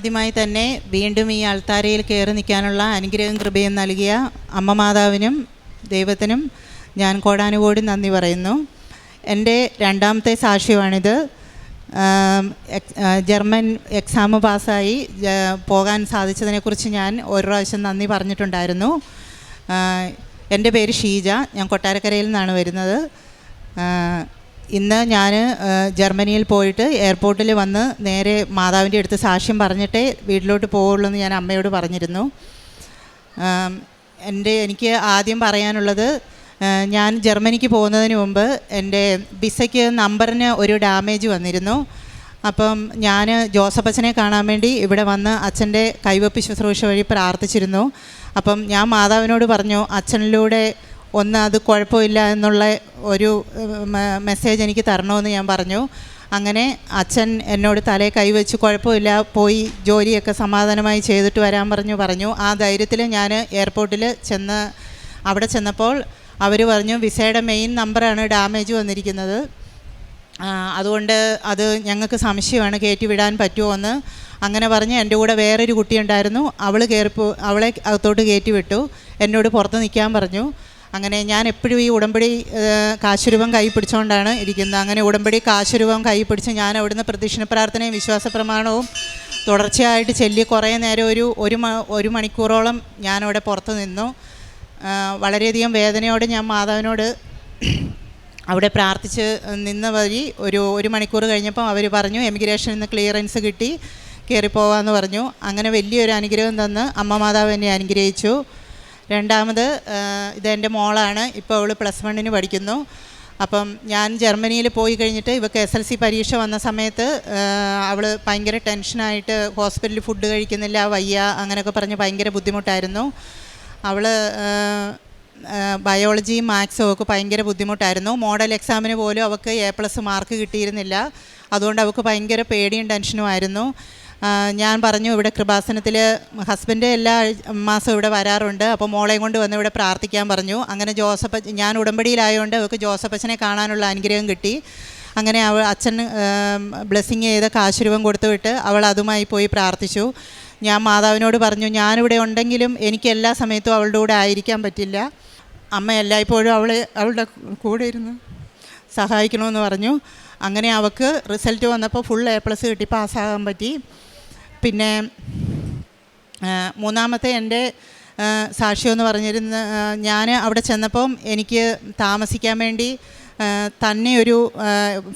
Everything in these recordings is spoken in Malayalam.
ആദ്യമായി തന്നെ വീണ്ടും ഈ അൾത്താരയിൽ കയറി നിൽക്കാനുള്ള അനുഗ്രഹം കൃപയും നൽകിയ അമ്മ മാതാവിനും ദൈവത്തിനും ഞാൻ കോടാനുകോടി നന്ദി പറയുന്നു. എന്റെ രണ്ടാമത്തെ സാക്ഷ്യമാണിത്. ജർമ്മൻ എക്സാം പാസ്സായി പോകാൻ സാധിച്ചതിനെക്കുറിച്ച് ഞാൻ ഒരു പ്രാവശ്യം നന്ദി പറഞ്ഞിട്ടുണ്ടായിരുന്നു. എന്റെ പേര് ഷീജ ഞാൻ കൊട്ടാരക്കരയിൽ നിന്നാണ് വരുന്നത്. ഇന്ന് ഞാൻ ജർമ്മനിയിൽ പോയിട്ട് എയർപോർട്ടിൽ വന്ന് നേരെ മാതാവിന്റെ അടുത്ത് സാക്ഷ്യം പറഞ്ഞിട്ടേ വീട്ടിലോട്ട് പോവുള്ളൂ എന്ന് ഞാൻ അമ്മയോട് പറഞ്ഞിരുന്നു. എന്റെ എനിക്ക് ആദ്യം പറയാനുള്ളത് ഞാൻ ജർമ്മനിക്ക് പോകുന്നതിന് മുമ്പ് എന്റെ വിസയ്ക്ക് നമ്പറിന് ഒരു ഡാമേജ് വന്നിരുന്നു. അപ്പം ഞാൻ ജോസഫച്ചനെ കാണാൻ വേണ്ടി ഇവിടെ വന്ന് അച്ഛന്റെ കൈവപ്പ് ശുശ്രൂഷ വഴി പ്രാർത്ഥിച്ചിരുന്നു. അപ്പം ഞാൻ മാതാവിനോട് പറഞ്ഞു അച്ഛനിലൂടെ ഒന്ന് അത് കുഴപ്പമില്ല എന്നുള്ള ഒരു മെസ്സേജ് എനിക്ക് തരണമെന്ന് ഞാൻ പറഞ്ഞു. അങ്ങനെ അച്ഛൻ എന്നോട് തലേ കൈവച്ച് കുഴപ്പമില്ല പോയി ജോലിയൊക്കെ സമാധാനമായി ചെയ്തിട്ട് വരാൻ പറഞ്ഞു പറഞ്ഞു. ആ ധൈര്യത്തിൽ ഞാൻ എയർപോർട്ടിൽ ചെന്ന് അവിടെ ചെന്നപ്പോൾ അവർ പറഞ്ഞു വിസയുടെ മെയിൻ നമ്പറാണ് ഡാമേജ് വന്നിരിക്കുന്നത്. അതുകൊണ്ട് അത് ഞങ്ങൾക്ക് സംശയമാണ് കയറ്റി വിടാൻ പറ്റുമോ എന്ന് അങ്ങനെ പറഞ്ഞ് എന്റെ കൂടെ വേറൊരു കുട്ടിയുണ്ടായിരുന്നു. അവൾ കയറിപ്പോ അവളെ അകത്തോട്ട് കയറ്റി വിട്ടു. എന്നോട് പുറത്ത് നിൽക്കാൻ പറഞ്ഞു. അങ്ങനെ ഞാൻ എപ്പോഴും ഈ ഉടമ്പടി കാശുരൂപം കൈ പിടിച്ചുകൊണ്ടാണ് ഇരിക്കുന്നത്. അങ്ങനെ ഉടമ്പടി കാശുരൂപം കൈ പിടിച്ച് ഞാൻ അവിടുന്ന് പ്രദക്ഷിണ പ്രാർത്ഥനയും വിശ്വാസ പ്രമാണവും തുടർച്ചയായിട്ട് ചെല്ലി കുറേ നേരം ഒരു ഒരു ഒരു മണിക്കൂറോളം ഞാനവിടെ പുറത്ത് നിന്നു. വളരെയധികം വേദനയോടെ ഞാൻ മാതാവിനോട് അവിടെ പ്രാർത്ഥിച്ച് നിന്ന വഴി ഒരു ഒരു മണിക്കൂർ കഴിഞ്ഞപ്പം അവർ പറഞ്ഞു എമിഗ്രേഷനിൽ നിന്ന് ക്ലിയറൻസ് കിട്ടി കയറിപ്പോവാന്ന് പറഞ്ഞു. അങ്ങനെ വലിയൊരു അനുഗ്രഹം തന്ന് അമ്മ മാതാവ് എന്നെ അനുഗ്രഹിച്ചു. രണ്ടാമത് ഇതെന്റെ മോളാണ്. ഇപ്പോൾ അവൾ പ്ലസ് വണ്ണിന് പഠിക്കുന്നു. അപ്പം ഞാൻ ജർമ്മനിയിൽ പോയി കഴിഞ്ഞിട്ട് ഇവൾക്ക് എസ് എൽ സി പരീക്ഷ വന്ന സമയത്ത് അവൾ ഭയങ്കര ടെൻഷനായിട്ട് ഹോസ്പിറ്റലിൽ ഫുഡ് കഴിക്കുന്നില്ല വയ്യ അങ്ങനെയൊക്കെ പറഞ്ഞ് ഭയങ്കര ബുദ്ധിമുട്ടായിരുന്നു. അവൾ ബയോളജിയും മാത്സും ഒക്കെ ഭയങ്കര ബുദ്ധിമുട്ടായിരുന്നു. മോഡൽ എക്സാമിന് പോലും അവൾക്ക് എ പ്ലസ് മാർക്ക് കിട്ടിയിരുന്നില്ല. അതുകൊണ്ട് അവൾക്ക് ഭയങ്കര പേടിയും ടെൻഷനുമായിരുന്നു ഞാൻ പറഞ്ഞു ഇവിടെ കൃപാസനത്തിൽ ഹസ്ബൻഡ് എല്ലാ മാസവും ഇവിടെ വരാറുണ്ട്. അപ്പോൾ മോളെയും കൊണ്ട് വന്ന് ഇവിടെ പ്രാർത്ഥിക്കാൻ പറഞ്ഞു. അങ്ങനെ ജോസഫ് ഞാൻ ഉടമ്പടിയിലായതുകൊണ്ട് അവൾക്ക് ജോസഫ് അച്ഛനെ കാണാനുള്ള അനുഗ്രഹം കിട്ടി. അങ്ങനെ അവൾ അച്ഛൻ ബ്ലെസ്സിങ് ചെയ്ത കാശുരൂപം കൊടുത്തു വിട്ട് അവൾ അതുമായി പോയി പ്രാർത്ഥിച്ചു. ഞാൻ മാതാവിനോട് പറഞ്ഞു ഞാനിവിടെ ഉണ്ടെങ്കിലും എനിക്ക് എല്ലാ സമയത്തും അവളുടെ കൂടെ ആയിരിക്കാൻ പറ്റില്ല. അമ്മ എല്ലായ്പ്പോഴും അവളെ അവളുടെ കൂടെ ഇരുന്ന് സഹായിക്കണമെന്ന് പറഞ്ഞു. അങ്ങനെ അവൾക്ക് റിസൾട്ട് വന്നപ്പോൾ ഫുൾ എ പ്ലസ് കിട്ടി പാസ്സാകാൻ പറ്റി. പിന്നെ മൂന്നാമത്തെ എന്റെ സാക്ഷ്യമെന്ന് പറഞ്ഞിരുന്ന ഞാൻ അവിടെ ചെന്നപ്പം എനിക്ക് താമസിക്കാൻ വേണ്ടി തന്നെ ഒരു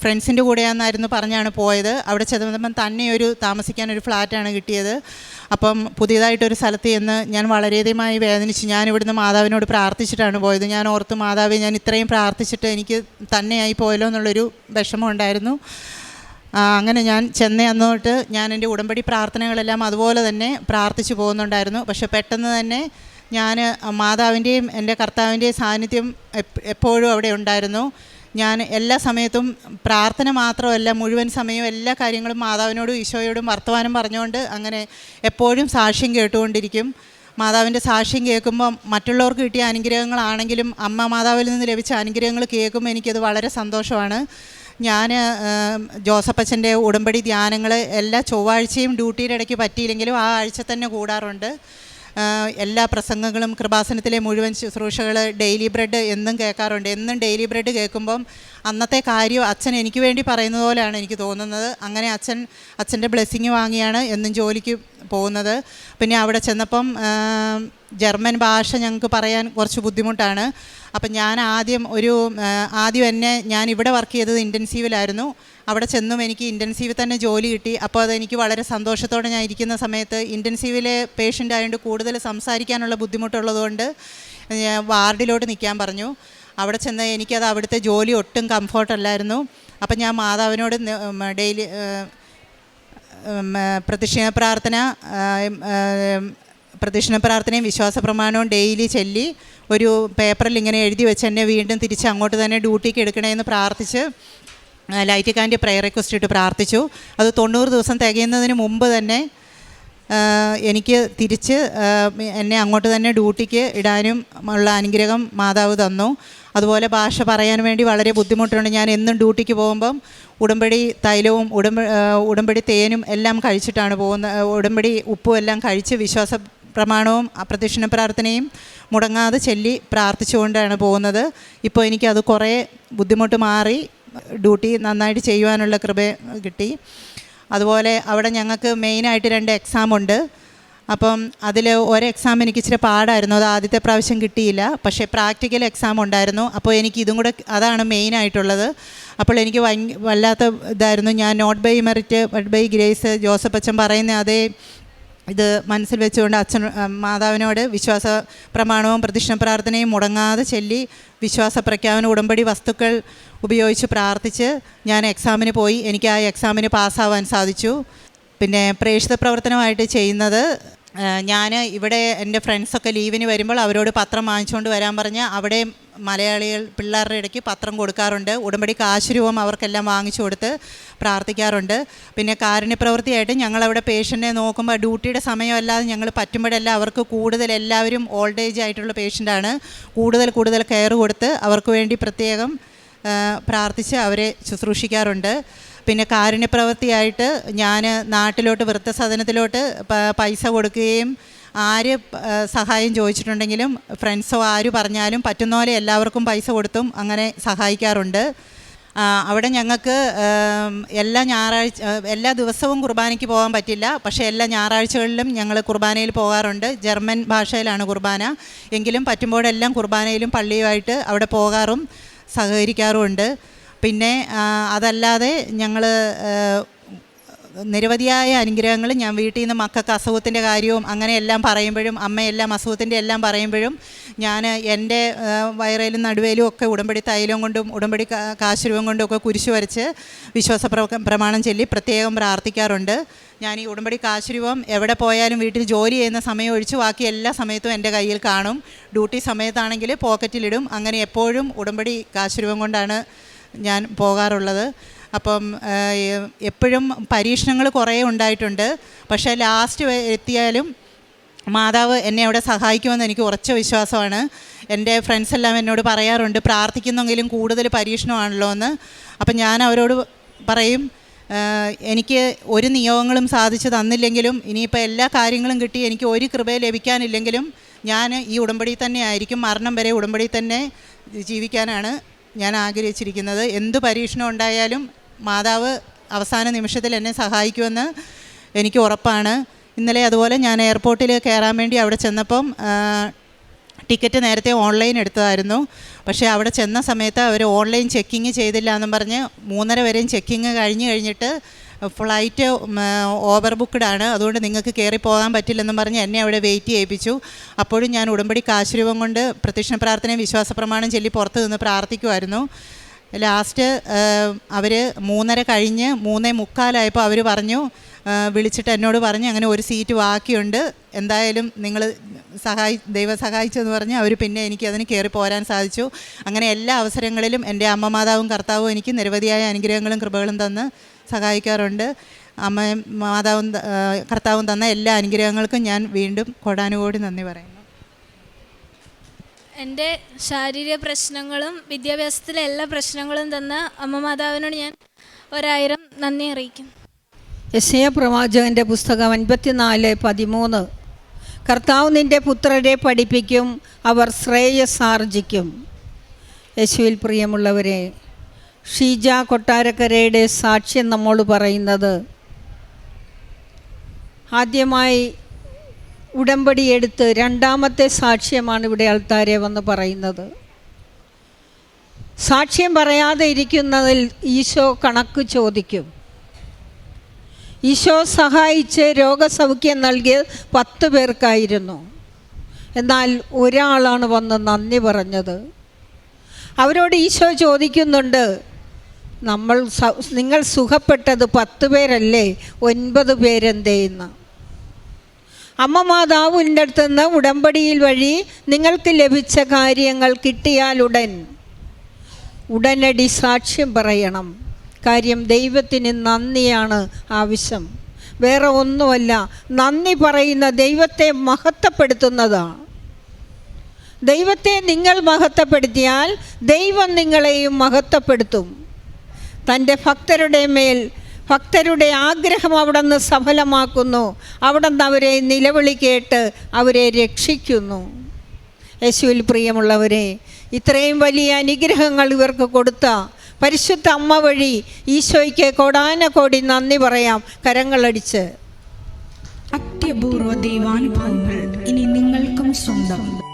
ഫ്രണ്ട്സിന്റെ കൂടെയാണെന്നായിരുന്നു പറഞ്ഞാണ് പോയത്. അവിടെ ചെന്നപ്പം തന്നെ ഒരു താമസിക്കാൻ ഒരു ഫ്ലാറ്റാണ് കിട്ടിയത്. അപ്പം പുതിയതായിട്ടൊരു സ്ഥലത്ത് ചെന്ന് ഞാൻ വളരെയധികമായി വേദനിച്ച് ഞാൻ ഇവിടുന്ന് മാതാവിനോട് പ്രാർത്ഥിച്ചിട്ടാണ് പോയത്. ഞാൻ ഓർത്ത് മാതാവെ ഞാൻ ഇത്രയും പ്രാർത്ഥിച്ചിട്ട് എനിക്ക് തന്നെയായി പോയല്ലോ എന്നുള്ളൊരു വിഷമം ഉണ്ടായിരുന്നു. അങ്ങനെ ഞാൻ ചെന്ന അന്ന് തൊട്ട് ഞാൻ എന്റെ ഉടമ്പടി പ്രാർത്ഥനകളെല്ലാം അതുപോലെ തന്നെ പ്രാർത്ഥിച്ചു പോകുന്നുണ്ടായിരുന്നു. പക്ഷെ പെട്ടെന്ന് തന്നെ ഞാൻ മാതാവിന്റെയും എന്റെ കർത്താവിന്റെയും സാന്നിധ്യം എപ്പോഴും അവിടെ ഉണ്ടായിരുന്നു. ഞാൻ എല്ലാ സമയത്തും പ്രാർത്ഥന മാത്രമല്ല മുഴുവൻ സമയവും എല്ലാ കാര്യങ്ങളും മാതാവിനോടും ഈശോയോടും വർത്തമാനം പറഞ്ഞുകൊണ്ട് അങ്ങനെ എപ്പോഴും സാക്ഷ്യം കേട്ടുകൊണ്ടിരിക്കും. മാതാവിന്റെ സാക്ഷ്യം കേൾക്കുമ്പോൾ മറ്റുള്ളവർക്ക് കിട്ടിയ അനുഗ്രഹങ്ങളാണെങ്കിലും അമ്മ മാതാവിൽ നിന്ന് ലഭിച്ച അനുഗ്രഹങ്ങൾ കേൾക്കുമ്പോൾ എനിക്കത് വളരെ സന്തോഷമാണ്. ഞാൻ ജോസഫച്ചന്റെ ഉടമ്പടി ധ്യാനങ്ങൾ എല്ലാ ചൊവ്വാഴ്ചയും ഡ്യൂട്ടിയുടെ ഇടയ്ക്ക് പറ്റിയില്ലെങ്കിലും ആ ആഴ്ച തന്നെ കൂടാറുണ്ട്. എല്ലാ പ്രസംഗങ്ങളും കൃപാസനത്തിലെ മുഴുവൻ ശുശ്രൂഷകൾ ഡെയിലി ബ്രെഡ് എന്നും കേൾക്കാറുണ്ട്. എന്നും ഡെയിലി ബ്രെഡ് കേൾക്കുമ്പം അന്നത്തെ കാര്യം അച്ഛൻ എനിക്ക് വേണ്ടി പറയുന്നത് പോലെയാണ് എനിക്ക് തോന്നുന്നത്. അങ്ങനെ അച്ഛൻ അച്ഛന്റെ ബ്ലെസ്സിങ് വാങ്ങിയാണ് എന്നും ജോലിക്ക് പോകുന്നത്. പിന്നെ അവിടെ ചെന്നപ്പം ജർമ്മൻ ഭാഷ ഞങ്ങൾക്ക് പറയാൻ കുറച്ച് ബുദ്ധിമുട്ടാണ്. അപ്പം ഞാൻ ആദ്യം ഒരു ആദ്യം എന്നെ ഞാൻ ഇവിടെ വർക്ക് ചെയ്തത് ഇന്റൻസീവിലായിരുന്നു അവിടെ ചെന്നും എനിക്ക് ഇന്റൻസീവിൽ തന്നെ ജോലി കിട്ടി. അപ്പോൾ അതെനിക്ക് വളരെ സന്തോഷത്തോടെ ഞാൻ ഇരിക്കുന്ന സമയത്ത് ഇന്റൻസീവിലെ പേഷ്യന്റ് ആയതുകൊണ്ട് കൂടുതൽ സംസാരിക്കാനുള്ള ബുദ്ധിമുട്ടുള്ളതുകൊണ്ട് വാർഡിലോട്ട് നിൽക്കാൻ പറഞ്ഞു. അവിടെ ചെന്ന് എനിക്കത് അവിടുത്തെ ജോലി ഒട്ടും കംഫോർട്ടല്ലായിരുന്നു അപ്പം ഞാൻ മാതാവിനോട് ഡെയിലി പ്രദക്ഷിണ പ്രാർത്ഥന പ്രതിഷ്ഠ പ്രാർത്ഥനയും വിശ്വാസ പ്രമാണവും ഡെയിലി ചൊല്ലി ഒരു പേപ്പറിൽ ഇങ്ങനെ എഴുതി വെച്ച് എന്നെ വീണ്ടും തിരിച്ച് അങ്ങോട്ട് തന്നെ ഡ്യൂട്ടിക്ക് എടുക്കണമെന്ന് പ്രാർത്ഥിച്ച് ലൈറ്റിക്കാന്റെ പ്രയർ റിക്വസ്റ്റ് ഇട്ട് പ്രാർത്ഥിച്ചു. അത് തൊണ്ണൂറ് ദിവസം തികയുന്നതിന് മുമ്പ് തന്നെ എനിക്ക് തിരിച്ച് എന്നെ അങ്ങോട്ട് തന്നെ ഡ്യൂട്ടിക്ക് ഇടാനും ഉള്ള അനുഗ്രഹം മാതാവ് തന്നു. അതുപോലെ ഭാഷ പറയാൻ വേണ്ടി വളരെ ബുദ്ധിമുട്ടുണ്ട്. ഞാൻ എന്നും ഡ്യൂട്ടിക്ക് പോകുമ്പം ഉടമ്പടി തൈലവും ഉടമ്പ ഉടമ്പടി തേനും എല്ലാം കഴിച്ചിട്ടാണ് പോകുന്നത് ഉടമ്പടി ഉപ്പും എല്ലാം കഴിച്ച് വിശ്വാസ പ്രമാണവും അപ്രദക്ഷിണ പ്രാർത്ഥനയും മുടങ്ങാതെ ചൊല്ലി പ്രാർത്ഥിച്ചുകൊണ്ടാണ് പോകുന്നത്. ഇപ്പോൾ എനിക്കത് കുറേ ബുദ്ധിമുട്ട് മാറി ഡ്യൂട്ടി നന്നായിട്ട് ചെയ്യുവാനുള്ള കൃപ കിട്ടി. അതുപോലെ അവിടെ ഞങ്ങൾക്ക് മെയിനായിട്ട് രണ്ട് എക്സാം ഉണ്ട്. അപ്പം അതിൽ ഒരു എക്സാം എനിക്ക് ഇച്ചിരി പാടായിരുന്നു. അത് ആദ്യത്തെ പ്രാവശ്യം കിട്ടിയില്ല. പക്ഷേ പ്രാക്ടിക്കൽ എക്സാം ഉണ്ടായിരുന്നു. അപ്പോൾ എനിക്ക് ഇതും കൂടെ അതാണ് മെയിനായിട്ടുള്ളത് അപ്പോൾ എനിക്ക് വല്ലാത്ത ഇതായിരുന്നു. ഞാൻ not by merit by grace Joseph അച്ഛൻ പറയുന്ന അതേ ഇത് മനസ്സിൽ വെച്ചുകൊണ്ട് അച്ഛൻ മാതാവിനോട് വിശ്വാസ പ്രമാണവും പ്രതിഷ്ഠ പ്രാർത്ഥനയും മുടങ്ങാതെ ചൊല്ലി വിശ്വാസ പ്രഖ്യാപന ഉടമ്പടി വസ്തുക്കൾ ഉപയോഗിച്ച് പ്രാർത്ഥിച്ച് ഞാൻ എക്സാമിന് പോയി. എനിക്ക് ആ എക്സാമിന് പാസ്സാവാൻ സാധിച്ചു. പിന്നെ പ്രേക്ഷിത പ്രവർത്തനമായിട്ട് ചെയ്യുന്നത് ഞാൻ ഇവിടെ എന്റെ ഫ്രണ്ട്സൊക്കെ ലീവിന് വരുമ്പോൾ അവരോട് പത്രം വാങ്ങിച്ചുകൊണ്ട് വരാൻ പറഞ്ഞ് അവിടെ മലയാളികൾ പിള്ളേരുടെ ഇടയ്ക്ക് പത്രം കൊടുക്കാറുണ്ട്. ഉടമ്പടി കാശുരൂപം അവർക്കെല്ലാം വാങ്ങിച്ചു കൊടുത്ത് പ്രാർത്ഥിക്കാറുണ്ട്. പിന്നെ കാരുണ്യപ്രവൃത്തിയായിട്ട് ഞങ്ങളവിടെ പേഷ്യന്റിനെ നോക്കുമ്പോൾ ഡ്യൂട്ടിയുടെ സമയമല്ലാതെ ഞങ്ങൾ പറ്റുമ്പോഴെല്ലാം അവർക്ക് കൂടുതൽ എല്ലാവരും ഓൾഡ് ഏജ് ആയിട്ടുള്ള പേഷ്യന്റാണ് കൂടുതൽ കൂടുതൽ കെയർ കൊടുത്ത് അവർക്ക് വേണ്ടി പ്രത്യേകം പ്രാർത്ഥിച്ച് അവരെ ശുശ്രൂഷിക്കാറുണ്ട്. പിന്നെ കാരുണ്യപ്രവൃത്തിയായിട്ട് ഞാൻ നാട്ടിലോട്ട് വൃത്തസദനത്തിലോട്ട് പൈസ കൊടുക്കുകയും ആര് സഹായം ചോദിച്ചിട്ടുണ്ടെങ്കിലും ഫ്രണ്ട്സോ ആര് പറഞ്ഞാലും പറ്റുന്ന പോലെ എല്ലാവർക്കും പൈസ കൊടുത്തും അങ്ങനെ സഹായിക്കാറുണ്ട്. അവിടെ ഞങ്ങൾക്ക് എല്ലാ ഞായറാഴ്ച എല്ലാ ദിവസവും കുർബാനയ്ക്ക് പോകാൻ പറ്റില്ല. പക്ഷേ എല്ലാ ഞായറാഴ്ചകളിലും ഞങ്ങൾ കുർബാനയിൽ പോകാറുണ്ട്. ജർമ്മൻ ഭാഷയിലാണ് കുർബാന. എങ്കിലും പറ്റുമ്പോഴെല്ലാം കുർബാനയിലും പള്ളിയുമായിട്ട് അവിടെ പോകാറും സഹകരിക്കാറുമുണ്ട്. പിന്നെ അതല്ലാതെ ഞങ്ങൾ നിരവധിയായ അനുഗ്രഹങ്ങൾ ഞാൻ വീട്ടിൽ നിന്ന് മക്കൾക്ക് അസുഖത്തിന്റെ കാര്യവും അങ്ങനെയെല്ലാം പറയുമ്പോഴും അമ്മയെല്ലാം അസുഖത്തിന്റെ എല്ലാം പറയുമ്പോഴും ഞാൻ എന്റെ വയറേലും നടുവേലും ഒക്കെ ഉടമ്പടി തൈലം കൊണ്ടും ഉടമ്പടി കാശുരൂപം കൊണ്ടും ഒക്കെ കുരിശു വരച്ച് വിശ്വാസ പ്രമാണം ചൊല്ലി പ്രത്യേകം പ്രാർത്ഥിക്കാറുണ്ട്. ഞാൻ ഈ ഉടമ്പടി കാശുരൂപം എവിടെ പോയാലും വീട്ടിൽ ജോലി ചെയ്യുന്ന സമയം ഒഴിച്ച് ബാക്കി എല്ലാ സമയത്തും എന്റെ കയ്യിൽ കാണും. ഡ്യൂട്ടി സമയത്താണെങ്കിൽ പോക്കറ്റിലിടും. അങ്ങനെ എപ്പോഴും ഉടമ്പടി കാശുരൂപം കൊണ്ടാണ് ഞാൻ പോകാറുള്ളത്. അപ്പം എപ്പോഴും പരീക്ഷണങ്ങൾ കുറേ ഉണ്ടായിട്ടുണ്ട്. പക്ഷേ ലാസ്റ്റ് എത്തിയാലും മാതാവ് എന്നെ അവിടെ സഹായിക്കുമെന്ന് എനിക്ക് ഉറച്ച വിശ്വാസമാണ്. എന്റെ ഫ്രണ്ട്സ് എല്ലാം എന്നോട് പറയാറുണ്ട് പ്രാർത്ഥിക്കുന്നെങ്കിലും കൂടുതൽ പരീക്ഷണമാണല്ലോ എന്ന്. അപ്പം ഞാൻ അവരോട് പറയും എനിക്ക് ഒരു നിയോഗങ്ങളും സാധിച്ചു തന്നില്ലെങ്കിലും ഇനിയിപ്പോൾ എല്ലാ കാര്യങ്ങളും കിട്ടി എനിക്ക് ഒരു കൃപ ലഭിക്കാനില്ലെങ്കിലും ഞാൻ ഈ ഉടമ്പടി തന്നെ ആയിരിക്കും മരണം വരെ ഉടമ്പടി തന്നെ ജീവിക്കാനാണ് ഞാൻ ആഗ്രഹിച്ചിരിക്കുന്നത്. എന്ത് പരീക്ഷണം ഉണ്ടായാലും മാതാവ് അവസാന നിമിഷത്തിൽ എന്നെ സഹായിക്കുമെന്ന് എനിക്ക് ഉറപ്പാണ്. ഇന്നലെ അതുപോലെ ഞാൻ എയർപോർട്ടിൽ കയറാൻ വേണ്ടി അവിടെ ചെന്നപ്പം ടിക്കറ്റ് നേരത്തെ ഓൺലൈൻ എടുത്തതായിരുന്നു. പക്ഷേ അവിടെ ചെന്ന സമയത്ത് അവർ ഓൺലൈൻ ചെക്കിങ് ചെയ്തില്ല എന്നും പറഞ്ഞ് മൂന്നര വരെയും ചെക്കിങ് കഴിഞ്ഞ് കഴിഞ്ഞിട്ട് ഫ്ലൈറ്റ് ഓവർ ബുക്ക്ഡ് ആണ്. അതുകൊണ്ട് നിങ്ങൾക്ക് കയറി പോകാൻ പറ്റില്ലെന്നും പറഞ്ഞ് എന്നെ അവിടെ വെയിറ്റ് ചെയ്യിപ്പിച്ചു. അപ്പോഴും ഞാൻ ഉടമ്പടി കാശുരൂപം കൊണ്ട് പ്രത്യക്ഷ പ്രാർത്ഥനയും വിശ്വാസ പ്രമാണം ചൊല്ലി പുറത്ത് നിന്ന് പ്രാർത്ഥിക്കുമായിരുന്നു. ലാസ്റ്റ് അവർ മൂന്നര കഴിഞ്ഞ് മൂന്നേ മുക്കാലായപ്പോൾ അവർ പറഞ്ഞു വിളിച്ചിട്ട് എന്നോട് പറഞ്ഞു അങ്ങനെ ഒരു സീറ്റ് ബാക്കിയുണ്ട്. എന്തായാലും നിങ്ങൾ സഹായി ദൈവം സഹായിച്ചെന്ന് പറഞ്ഞ് അവർ പിന്നെ എനിക്ക് അതിന് കയറി പോരാൻ സാധിച്ചു. അങ്ങനെ എല്ലാ അവസരങ്ങളിലും എന്റെ അമ്മ മാതാവും കർത്താവും എനിക്ക് നിരവധിയായ അനുഗ്രഹങ്ങളും കൃപകളും തന്ന് സഹായിക്കാറുണ്ട്. അമ്മയും മാതാവും കർത്താവും തന്ന എല്ലാ അനുഗ്രഹങ്ങൾക്കും ഞാൻ വീണ്ടും കൊടാനുകൂടി നന്ദി പറയുന്നു. എന്റെ ശാരീരിക പ്രശ്നങ്ങളും വിദ്യാഭ്യാസത്തിലെ എല്ലാ പ്രശ്നങ്ങളും തന്ന അമ്മ മാതാവിനോട് ഞാൻ ഒരായിരം നന്ദി അറിയിക്കും. യശയ പ്രവാചകന്റെ പുസ്തകം അൻപത്തിനാല് പതിമൂന്ന്. കർത്താവ് നിന്റെ പുത്രരെ പഠിപ്പിക്കും അവർ ശ്രേയസ് ശ്രേയസാർജിക്കും യേശുവിൽ പ്രിയമുള്ളവരെ ഷീജ കൊട്ടാരക്കരയുടെ സാക്ഷ്യം നമ്മോട് പറയുന്നത് ആദ്യമായി ഉടമ്പടി എടുത്ത് രണ്ടാമത്തെ സാക്ഷ്യമാണ് ഇവിടെ ആൾത്താരെ വന്ന് പറയുന്നത്. സാക്ഷ്യം പറയാതെ ഇരിക്കുന്നതിൽ ഈശോ കണക്ക് ചോദിക്കും. ഈശോ സഹായിച്ച് രോഗസൗഖ്യം നൽകിയ പത്ത് പേർക്കായിരുന്നു. എന്നാൽ ഒരാളാണ് വന്ന് നന്ദി പറഞ്ഞത്. അവരോട് ഈശോ ചോദിക്കുന്നുണ്ട് നമ്മൾ നിങ്ങൾ സുഖപ്പെട്ടത് പത്ത് പേരല്ലേ? ഒൻപത് പേരെന്തേന്ന് അമ്മ അടുത്ത് നിന്ന് ഉടമ്പടിയിൽ വഴി നിങ്ങൾക്ക് ലഭിച്ച കാര്യങ്ങൾ കിട്ടിയാലുടൻ ഉടനടി സാക്ഷ്യം പറയണം. കാര്യം ദൈവത്തിന് നന്ദിയാണ് ആവശ്യം. വേറെ ഒന്നുമല്ല നന്ദി പറയുന്ന ദൈവത്തെ മഹത്വപ്പെടുത്തുന്നതാണ് ദൈവത്തെ നിങ്ങൾ മഹത്വപ്പെടുത്തിയാൽ ദൈവം നിങ്ങളെയും മഹത്വപ്പെടുത്തും. തന്റെ ഭക്തരുടെ മേൽ ഭക്തരുടെ ആഗ്രഹം അവിടെ നിന്ന് സഫലമാക്കുന്നു. അവിടെ നിന്ന് അവരെ നിലവിളി കേട്ട് അവരെ രക്ഷിക്കുന്നു. യേശുവിൽ പ്രിയമുള്ളവരെ ഇത്രയും വലിയ അനുഗ്രഹങ്ങൾ ഇവർക്ക് കൊടുത്ത പരിശുദ്ധ അമ്മ വഴി ഈശോയ്ക്ക് കോടാനകോടി നന്ദി പറയാം. കരങ്ങളടിച്ച്. അത്യപൂർവ ദൈവാനുഭവങ്ങൾ ഇനി നിങ്ങൾക്കും സ്വന്തം.